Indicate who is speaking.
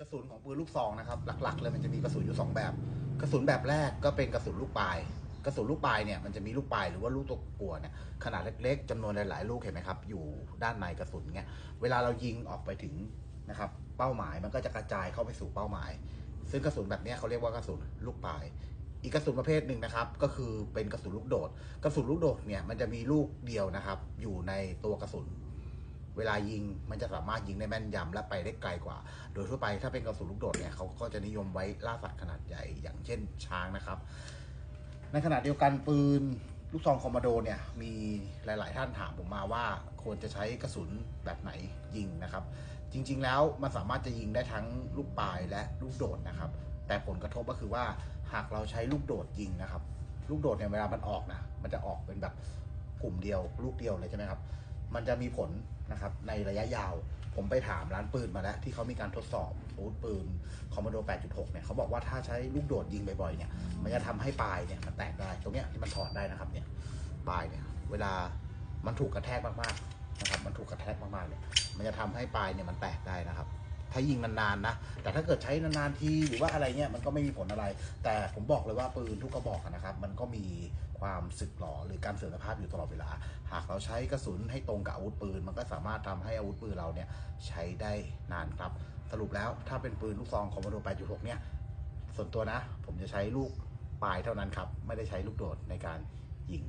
Speaker 1: กระสุนของปืนลูกซองนะครับ หลัก ๆ เลยมันจะมีกระสุนอยู่สองแบบ กระสุนแบบแรกก็เป็นกระสุนลูกปลาย กระสุนลูกปลายเนี่ยมันจะมีลูกปลายหรือว่าลูกตัวกัวเนี่ยขนาดเล็กๆจำนวนหลายๆลูกเห็นไหมครับ อยู่ด้านในกระสุนเนี่ยเวลาเรายิงออกไปถึงนะครับ เป้าหมายมันก็จะกระจายเข้าไปสู่เป้าหมาย ซึ่งกระสุนแบบนี้เขาเรียกว่ากระสุนลูกปลาย อีกกระสุนประเภทหนึ่งนะครับ ก็คือเป็นกระสุนลูกโดด กระสุนลูกโดดเนี่ยมันจะมีลูกเดียวนะครับ อยู่ในตัวกระสุน เวลายิงมันจะสามารถยิงได้แม่นยำและไปได้ไกลกว่า โดยทั่วไปถ้าเป็นกระสุนลูกโดดเนี่ยเขาก็จะนิยมไว้ล่าสัตว์ขนาดใหญ่อย่างเช่นช้างนะครับ ในขณะเดียวกันปืนลูกซองคอมมานโดเนี่ยมีหลาย ๆ ท่านถามผมมาว่าควรจะใช้กระสุนแบบไหนยิงนะครับ จริง ๆ แล้วมันสามารถจะยิงได้ทั้งลูกปลายและลูกโดดนะครับ แต่ผลกระทบก็คือว่าหากเราใช้ลูกโดดยิงนะครับ ลูกโดดเนี่ยเวลามันออกนะมันจะออกเป็นแบบกลุ่มเดียวลูกเดียวเลยใช่ไหมครับ มันจะมีผลนะครับในระยะยาว ผมไปถามร้านปืนมาแล้วที่เขามีการทดสอบอาวุธปืนคอมมานโด 8.6 เนี่ยเขาบอกว่าถ้าใช้ลูกโดดยิงบ่อยๆเนี่ย มันจะทำให้ปลายเนี่ยมันแตกได้ ตรงเนี้ยที่มันถอดได้นะครับเนี่ยปลายเนี่ยเวลามันถูกกระแทกมากๆนะครับ มันถูกกระแทกมากๆเนี่ย มันจะทำให้ปลายเนี่ยมันแตกได้นะครับ ถ้ายิงนานๆนะ แต่ถ้าเกิดใช้นานๆทีหรือว่าอะไรเนี่ยมันก็ไม่มีผลอะไร แต่ผมบอกเลยว่าปืนทุกกระบอกนะครับ มันก็มีความสึกหรอหรือการเสื่อมสภาพอยู่ตลอดเวลา หากเราใช้กระสุนให้ตรงกับอาวุธปืน มันก็สามารถทำให้อาวุธปืนเราเนี่ยใช้ได้นานครับ สรุปแล้วถ้าเป็นปืนลูกซองคอมมานโด8.6 เนี่ย ส่วนตัวนะ ผมจะใช้ลูกปลายเท่านั้นครับ ไม่ได้ใช้ลูกโดดในการยิง